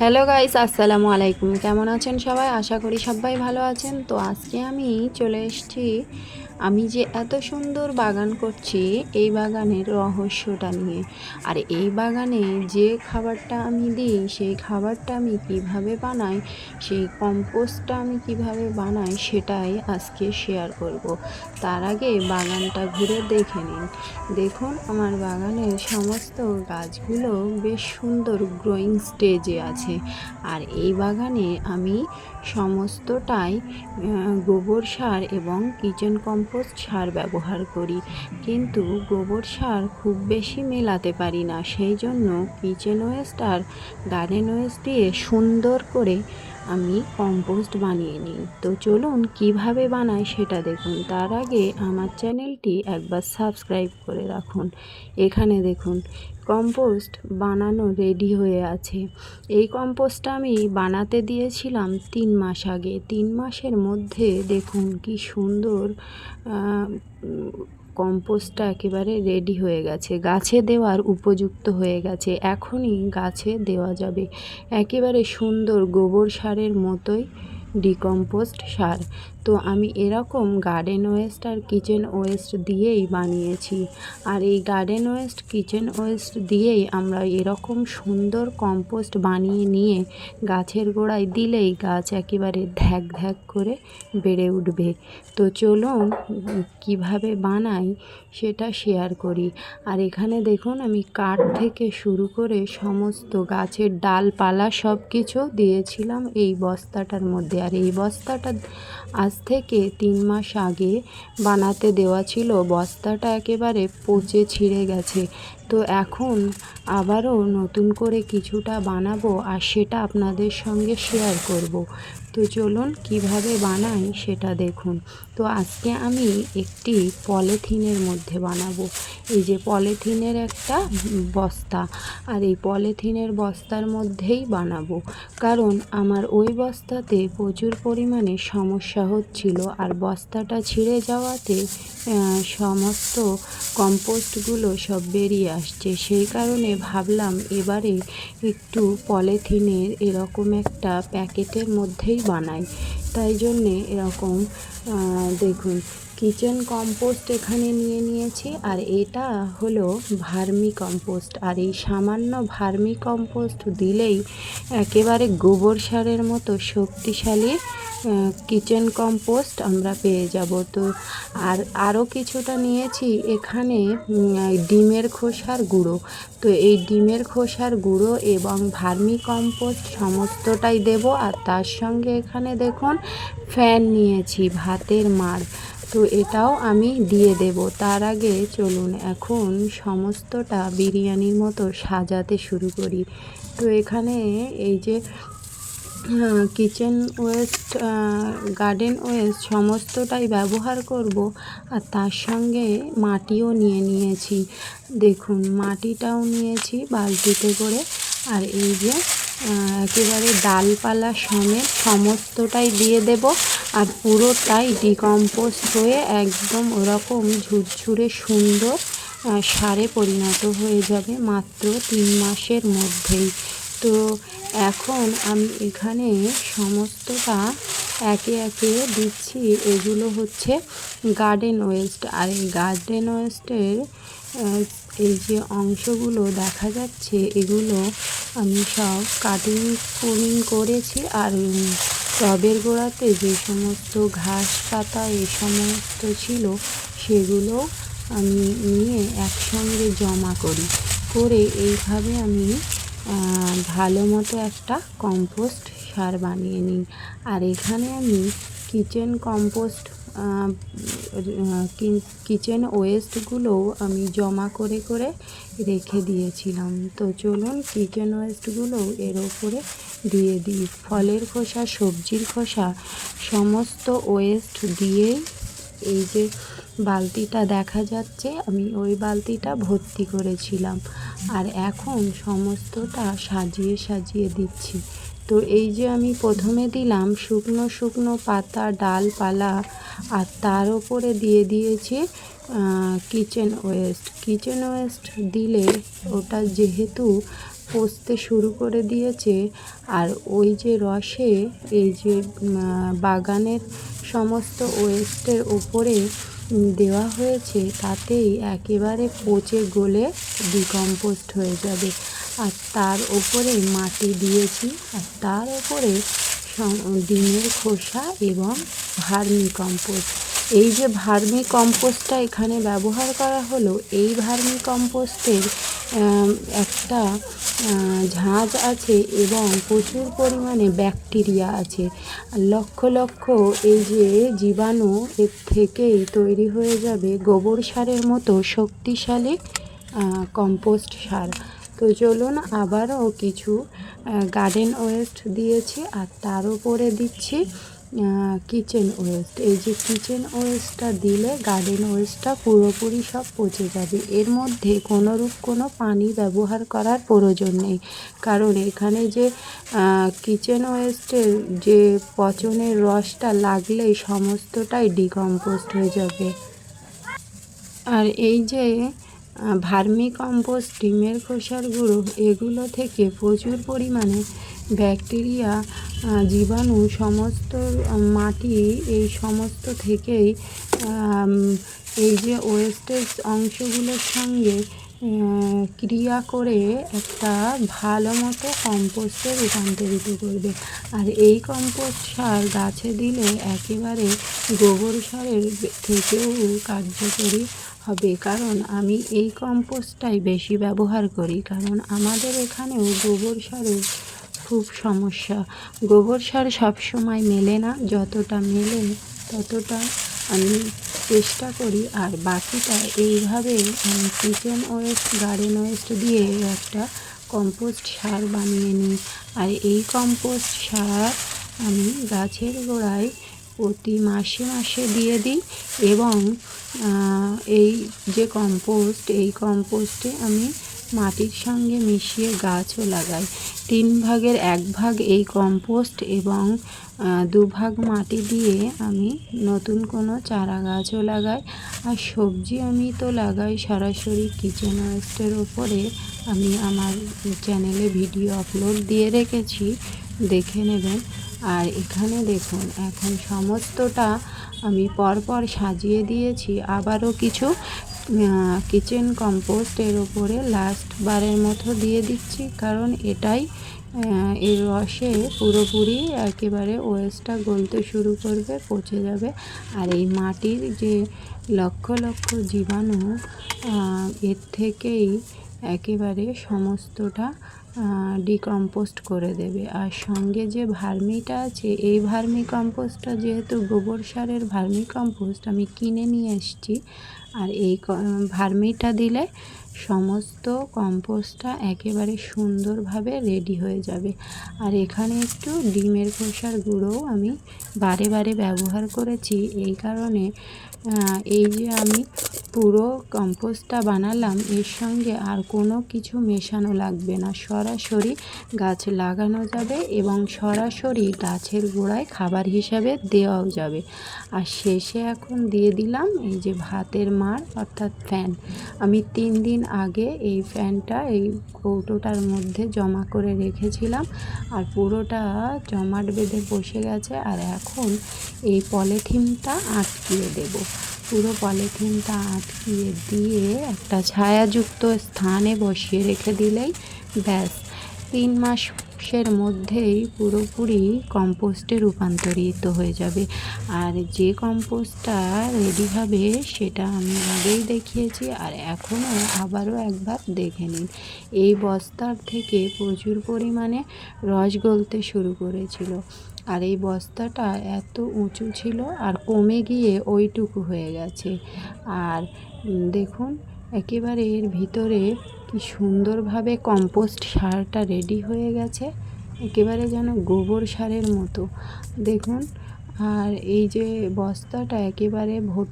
Hello guys আসসালামু আলাইকুম। কেমন আছেন সবাই? আশা করি সবাই ভালো আছেন। তো আজকে আমি চলে এসেছি আমি যে এত সুন্দর বাগান করছি, এই বাগানের রহস্যটা নিয়ে। আর এই বাগানে যে খাবারটা আমি দিই, সেই খাবারটা আমি কীভাবে বানাই, সেই কম্পোস্টটা আমি কীভাবে বানাই, সেটাই আজকে শেয়ার করব। তার আগে বাগানটা ঘুরে দেখে নিন। দেখুন, আমার বাগানের সমস্ত গাছগুলো বেশ সুন্দর গ্রোয়িং স্টেজে আছে। আর এই বাগানে আমি সমস্তটাই গোবর সার এবং কিচেন কম্পোস্ট সার ব্যবহার করি। কিন্তু গোবর সার খুব বেশি মেলাতে পারি না। সেই জন্য কিচেন ওয়েস্ট আর গার্ডেন ওয়েস্ট দিয়ে সুন্দর করে আমি কম্পোস্ট বানিয়ে নিই। তো চলুন কীভাবে বানাই সেটা দেখুন। তার আগে আমার চ্যানেলটি একবার সাবস্ক্রাইব করে রাখুন। এখানে দেখুন কম্পোস্ট বানানো রেডি হয়ে আছে। এই কম্পোস্টটা আমি বানাতে দিয়েছিলাম তিন মাস আগে। তিন মাসের মধ্যে দেখুন কি সুন্দর কম্পোস্টটা একেবারে রেডি হয়ে গেছে। গাছে দেওয়ার উপযুক্ত হয়ে গেছে। এখনই গাছে দেওয়া যাবে। একেবারে সুন্দর গোবর সারের মতোই ডিকম্পোস্ট সার। তো আমি এরকম গার্ডেন ওয়েস্ট আর কিচেন ওয়েস্ট দিয়েই বানিয়েছি। আর এই গার্ডেন ওয়েস্ট কিচেন ওয়েস্ট দিয়েই আমরা এরকম সুন্দর কম্পোস্ট বানিয়ে নিয়ে গাছের গোড়ায় দিলেই গাছ একেবারে ধ্যাক ধ্যাক করে বেড়ে উঠবে। তো চলুন কীভাবে বানাই সেটা শেয়ার করি। আর এখানে দেখুন আমি কাঠ থেকে শুরু করে সমস্ত গাছের ডালপালা সব কিছু দিয়েছিলাম এই বস্তাটার মধ্যে। আর এই বস্তাটা আজ থেকে তিন মাস আগে বানাতে দেওয়া ছিল। বস্তাটা একেবারে পচে ছিঁড়ে গেছে। তো এখন আবারও নতুন করে কিছুটা বানাবো আর সেটা আপনাদের সঙ্গে শেয়ার করব। তো চলুন কীভাবে বানাই সেটা দেখুন। তো আজকে আমি একটি পলিথিনের মধ্যে বানাবো। এই যে পলিথিনের একটা বস্তা, আর এই পলিথিনের বস্তার মধ্যেই বানাবো। কারণ আমার ওই বস্তাতে প্রচুর পরিমাণে সমস্যা হচ্ছিল, আর বস্তাটা ছিঁড়ে যাওয়াতে সমস্ত কম্পোস্টগুলো সব বেরিয়ে আসছে। সেই কারণে ভাবলাম এবারে একটু পলিথিনের এরকম একটা প্যাকেটের মধ্যেই বানাই তাই জন্যে এরকম দেখুন কিচেন কম্পোস্ট এখানে নিয়ে নিয়েছি, আর এটা হলো ভার্মি কম্পোস্ট আর এই সামান্য ভার্মি কম্পোস্ট দিলেই একেবারে গোবর সারের মতো শক্তিশালী কিচেন কম্পোস্ট আমরা পেয়ে যাব। তো আর আরও কিছুটা নিয়েছি এখানে ডিমের খোসার গুঁড়ো। তো এই ডিমের খোসার গুঁড়ো এবং ভার্মি কম্পোস্ট সমস্তটাই দেব, আর তার সঙ্গে এখানে দেখুন ফ্যান নিয়েছি, ভাতের মাড় তো এটাও আমি দিয়ে দেব। তার আগে চলুন এখন সমস্তটা বিরিয়ানির মতো সাজাতে শুরু করি। তো এখানে এই যে কিচেন ওয়েস্ট গার্ডেন ওয়েস্ট সমস্তটাই ব্যবহার করব আর তার সঙ্গে মাটিও নিয়ে নিয়েছি। দেখুন, মাটিটাও নিয়েছি বালতিতে করে। আর এই যে একেবারে ডালপালা সমেত সমস্তটাই দিয়ে দেব আর পুরোটাই ডিকম্পোস্ট হয়ে একদম ওরকম ঝুরঝুরে সুন্দর সারে পরিণত হয়ে যাবে মাত্র তিন মাসের মধ্যেই। তো এখন আমি এখানে সমস্তটা একে একে দিচ্ছি, এগুলো হচ্ছে গার্ডেন ওয়েস্ট আর এই গার্ডেন ওয়েস্টের এই যে অংশগুলো দেখা যাচ্ছে, এগুলো আমি সব কাটিং কুনিং করেছি আর টবের গোড়াতে যে সমস্ত ঘাস পাতা, এ সমস্ত ছিল, সেগুলো আমি নিয়ে একসঙ্গে জমা করি। করে এইভাবে আমি ভালো মতো একটা কম্পোস্ট সার বানিয়ে নিই। আর এখানে আমি কিচেন কম্পোস্ট কিচেন ওয়েস্টগুলোও আমি জমা করে করে রেখে দিয়েছিলাম। তো চলুন কিচেন ওয়েস্টগুলোও এর ওপরে দিয়ে দিই। ফলের খোসা, সবজির খোসা, সমস্ত ওয়েস্ট দিয়েই এই যে বালতিটা দেখা যাচ্ছে, আমি ওই বালতিটা ভর্তি করেছিলাম। আর এখন সমস্তটা সাজিয়ে সাজিয়ে দিচ্ছি। তো এই যে আমি প্রথমে দিলাম শুকনো শুকনো পাতা, ডালপালা আর তার উপরে দিয়ে দিয়েছি কিচেন ওয়েস্ট কিচেন ওয়েস্ট দিলে ওটা যেহেতু পচতে শুরু করে দিয়েছে। আর ওই যে রসে, এই যে বাগানের সমস্ত ওয়েস্টের ওপরে দেওয়া হয়েছে, তাতেই একেবারে পচে গলে ডিকম্পোস্ট হয়ে যাবে। আর তার ওপরে মাটি দিয়েছি, আর তার ওপরে ডিমের খোসা এবং ভার্মি কম্পোস্ট এই যে ভার্মি কম্পোস্টটা এখানে ব্যবহার করা হলো, এই ভার্মি কম্পোস্টের একটা ঝাঁজ আছে এবং প্রচুর পরিমাণে ব্যাকটেরিয়া আছে। লক্ষ লক্ষ এই যে জীবাণু এর থেকেই তৈরি হয়ে যাবে গোবর সারের মতো শক্তিশালী কম্পোস্ট সার। তো চলুন আবারও কিছু গার্ডেন ওয়েস্ট দিয়েছি আর তার উপরে দিচ্ছি কিচেন ওয়েস্ট এই যে কিচেন ওয়েস্টটা দিলে গার্ডেন ওয়েস্টটা পুরোপুরি সব পচে যাবে। এর মধ্যে কোনোরূপ কোনো পানি ব্যবহার করার প্রয়োজন নেই। কারণ এখানে যে কিচেন ওয়েস্টের যে পচনের রসটা লাগলেই সমস্তটাই ডিকম্পোস্ট হয়ে যাবে। আর এই যে ভার্মি কম্পোস্ট, ডিমের খোসার গুঁড়ো, এগুলো থেকে প্রচুর পরিমাণে ব্যাকটেরিয়া জীবাণু সমস্ত মাটি এই সমস্ত থেকেই এই যে ওয়েস্টেজ অংশগুলোর সঙ্গে ক্রিয়া করে একটা ভালো মতো কম্পোস্টে রূপান্তরিত করবে। আর এই কম্পোস্ট সার গাছে দিলে একেবারে গোবর সারের থেকেও কার্যকরী হবে। কারণ আমি এই কম্পোস্টটাই বেশি ব্যবহার করি। কারণ আমাদের এখানেও গোবর সারের খুব সমস্যা। গোবর সার সবসময় মেলে না, যতটা মেলে ততটা আমি চেষ্টা করি। আর বাকিটা এইভাবে আমি কিচেন ওয়েস্ট গার্ডেন ওয়েস্ট দিয়ে একটা কম্পোস্ট সার বানিয়ে নিই। আর এই কম্পোস্ট সার আমি গাছের গোড়ায় প্রতি মাসে মাসে দিয়ে দিই এবং এই যে কম্পোস্ট এই কম্পোস্টে আমি মাটির সঙ্গে মিশিয়ে গাছও লাগাই। তিন ভাগের এক ভাগ এই কম্পোস্ট এবং আহ, দু ভাগ মাটি দিয়ে আমি নতুন কোনো চারা গাছও লাগাই। আর সবজি আমি তো লাগাই সরাসরি কিচেন ওয়েস্টের ওপরে। আমি আমার চ্যানেলে ভিডিও আপলোড দিয়ে রেখেছি দেখে নেবেন। আর এখানে দেখুন এখন সমস্তটা আমি পরপর সাজিয়ে দিয়েছি। আবারও কিছু কিচেন কম্পোস্ট এর উপরে লাস্ট বারের মতো দিয়ে দিচ্ছি। কারণ এটাই এই এর রসে পুরোপুরি একেবারে ওয়েস্টটা গলতে শুরু করবে, পচে যাবে। আর এই মাটির যে লক্ষ লক্ষ জীবাণু এর থেকেই একেবারে সমস্তটা ডিকম্পোস্ট করে দেবে। আর সঙ্গে যে ভার্মিটা আছে, এই ভার্মি কম্পোস্টটা যেহেতু গোবর সারের ভার্মি কম্পোস্ট আমি কিনে নিয়ে এসেছি। আর এই ভার্মিটা দিলে সমস্ত কম্পোস্টটা একেবারে সুন্দরভাবে রেডি হয়ে যাবে। আর এখানে একটু ডিমের খোসার গুঁড়োও আমি বারে বারে ব্যবহার করেছি। এই কারণে এই যে আমি পুরো কম্পোস্টটা বানালাম, এর সঙ্গে আর কোনো কিছু মেশানো লাগবে না। সরাসরি গাছ লাগানো যাবে এবং সরাসরি গাছের গোড়ায় খাবার হিসাবে দেওয়াও যাবে। আর শেষে এখন দিয়ে দিলাম এই যে ভাতের মার, অর্থাৎ ফ্যান। আমি তিন দিন আগে এই ফ্যানটা, এই কৌটোটার মধ্যে জমা করে রেখেছিলাম আর পুরোটা জমাট বেঁধে বসে গেছে। আর এখন এই পলিথিনটা আটকিয়ে দেব। পুরো পলিথিনটা আটকিয়ে দিয়ে একটা ছায়াযুক্ত স্থানে বসিয়ে রেখে দিলেই ব্যাস। তিন মাসের মধ্যেই পুরোপুরি কম্পোস্টে রূপান্তরিত হয়ে যাবে। আর যে কম্পোস্টটা রেডি হবে, সেটা আমি আগেই দেখিয়েছি আর এখনও আবারও একবার দেখে নিন। এই বস্তার থেকে প্রচুর পরিমাণে রস গলতে শুরু করেছিল। আর এই বস্তাটা এত উঁচু ছিল আর কমে গিয়ে ওইটুকু হয়ে গেছে। আর দেখুন, একেবারে এর ভিতরে কি সুন্দরভাবে কম্পোস্ট সারটা রেডি হয়ে গেছে। একেবারে যেন গোবর সারের মতো। দেখুন, আর এই যে বস্তাটা একেবারে ভর্তি